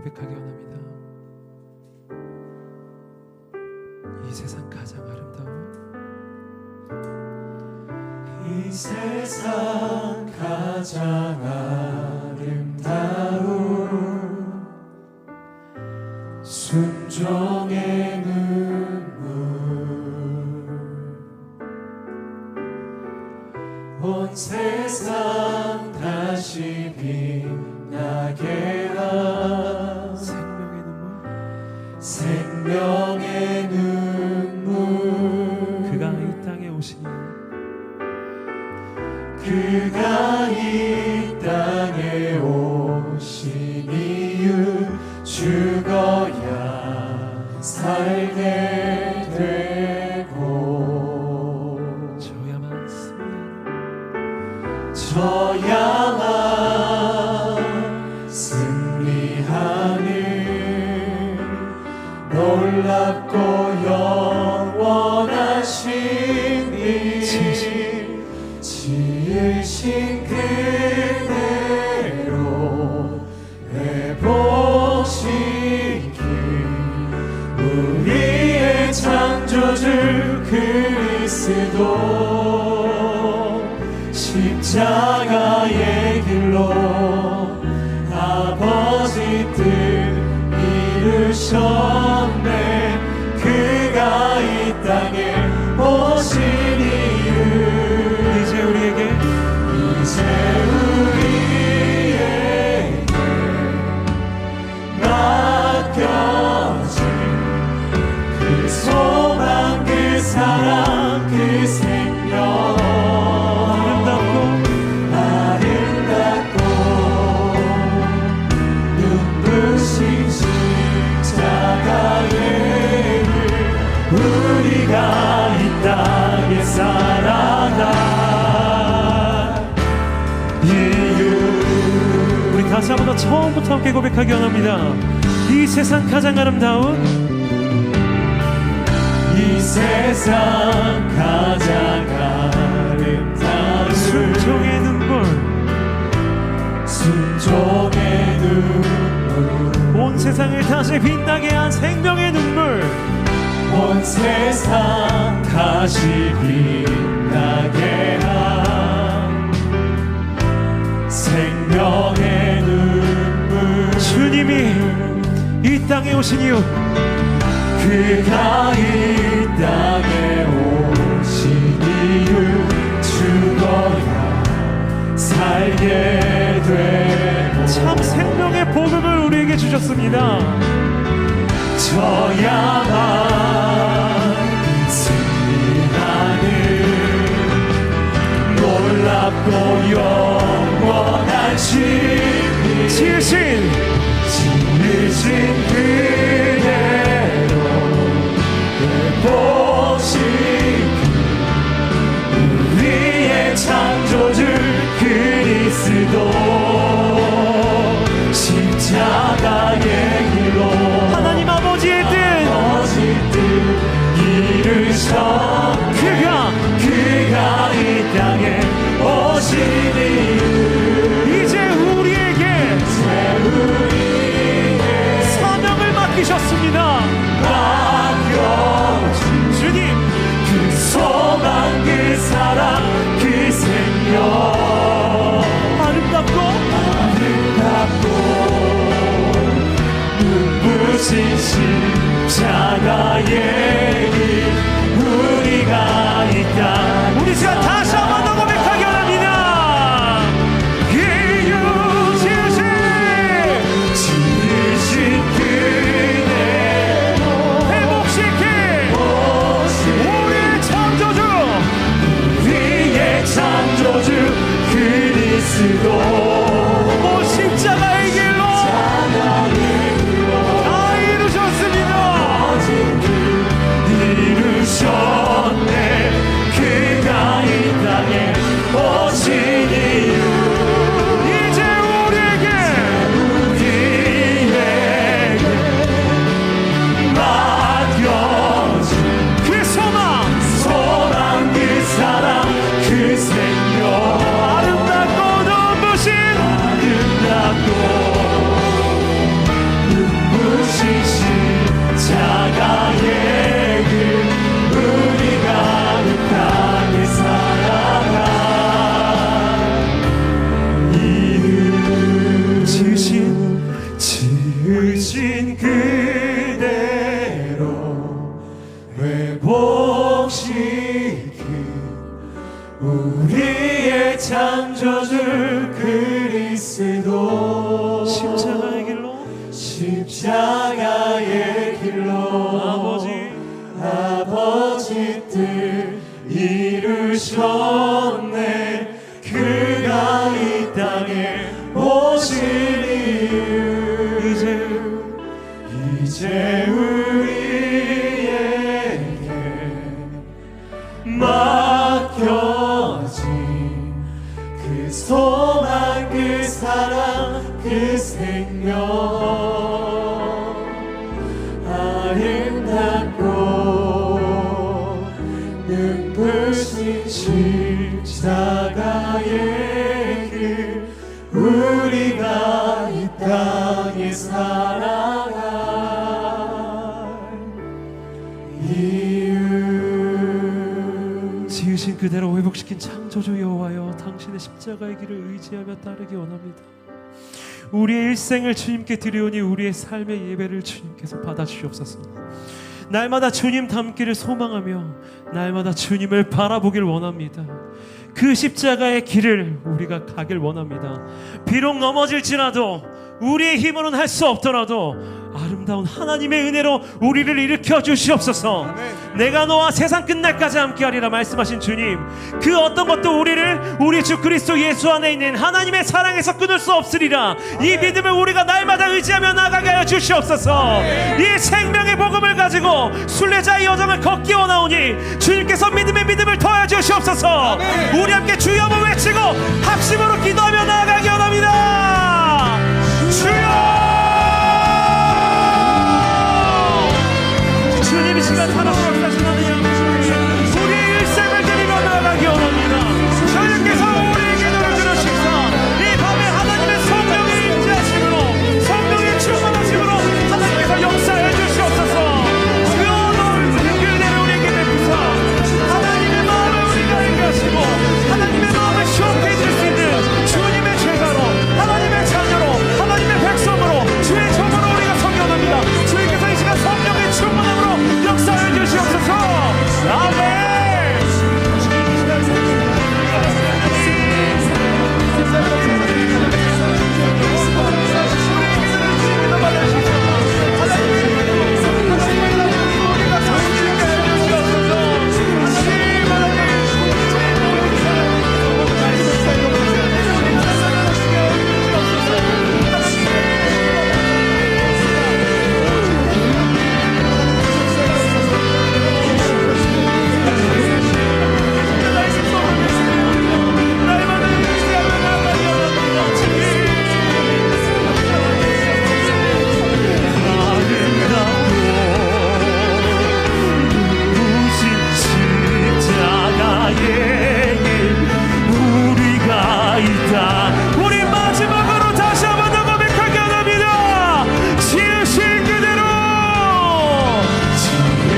고백하기 원합니다. 이 세상 가장 아름다운 이 세상 가장 아름다운 순종의 눈물. 온 세상 그가 이 땅에 오신 이유 죽어야. 살게 되고. 저야만 저야만 승리하는 놀랍고 그리스도 십자가의 길로 아버지 뜻 이루셨 더 처음부터 함께 고백하기 원합니다. 이 세상 가장 아름다운? 이 세상 가장 아름다운 순종의 눈물. 순종의 눈물. 온 세상을 다시 빛나게 한 생명의 눈물 온 세상 다시 빛나게 한 생명의 눈물 주님이 이 땅에 오신 이유. 그가 이 땅에 오신 이유. 죽어야 살게 되고. 참 생명의 복음을 우리에게 주셨습니다. 저야만 승리하는 놀랍고 영원한 신비 지으신 지으신 그 그신 그대로 회복시킨 우리의 창조주 그리스도. 십자가의 길로? 십자가의 길로 아버지. 아버지 뜻 이루셔 이제 우리에게 맡겨진 그 소망 그 사랑 그 생명. 아름답고 눈부신 십자가의 지으신 그대로 회복시킨 창조주 여호와여 당신의 십자가의 길을 의지하며 따르기 원합니다. 우리의 일생을 주님께 드리오니 우리의 삶의 예배를 주님께서 받아주시옵소서. 날마다 주님 닮기를 소망하며 날마다 주님을 바라보길 원합니다. 그 십자가의 길을 우리가 가길 원합니다. 비록 넘어질지라도 우리의 힘으로는 할 수 없더라도 아름다운 하나님의 은혜로 우리를 일으켜 주시옵소서. 내가 너와 세상 끝날까지 함께하리라 말씀하신 주님. 그 어떤 것도 우리를 우리 주 그리스도 예수 안에 있는 하나님의 사랑에서 끊을 수 없으리라. 이 믿음을 우리가 날마다 의지하며 나가게 하여 주시옵소서. 이 생명의 복음을 가지고 순례자의 여정을 걷기 원하오니 주님께서 믿음의 믿음을 더하여 주시옵소서. 우리 함께 주여 을 외치고 합심으로 기도하며 나아가기 원합니다. 주여! 주님 이 시간 살아서 역사하시나요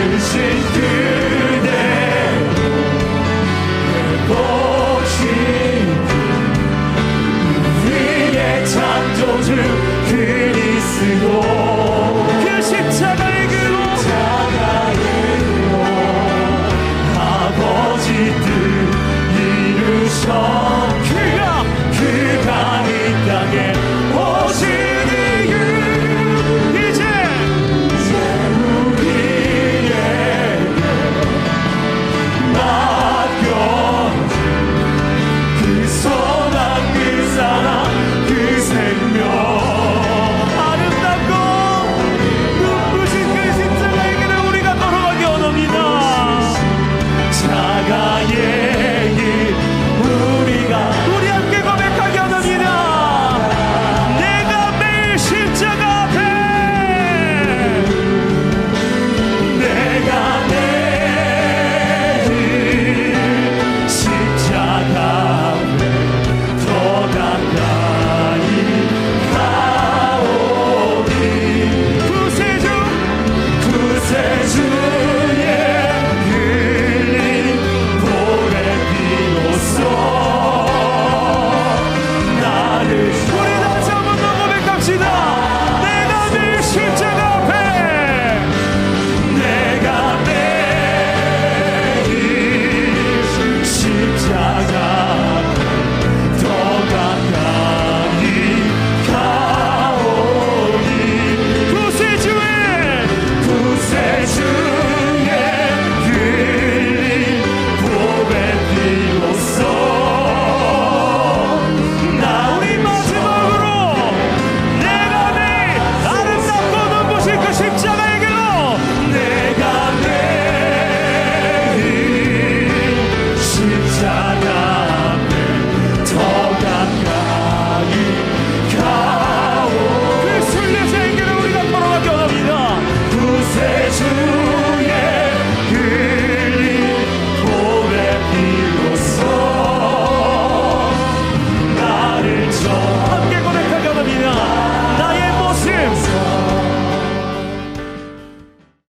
Esse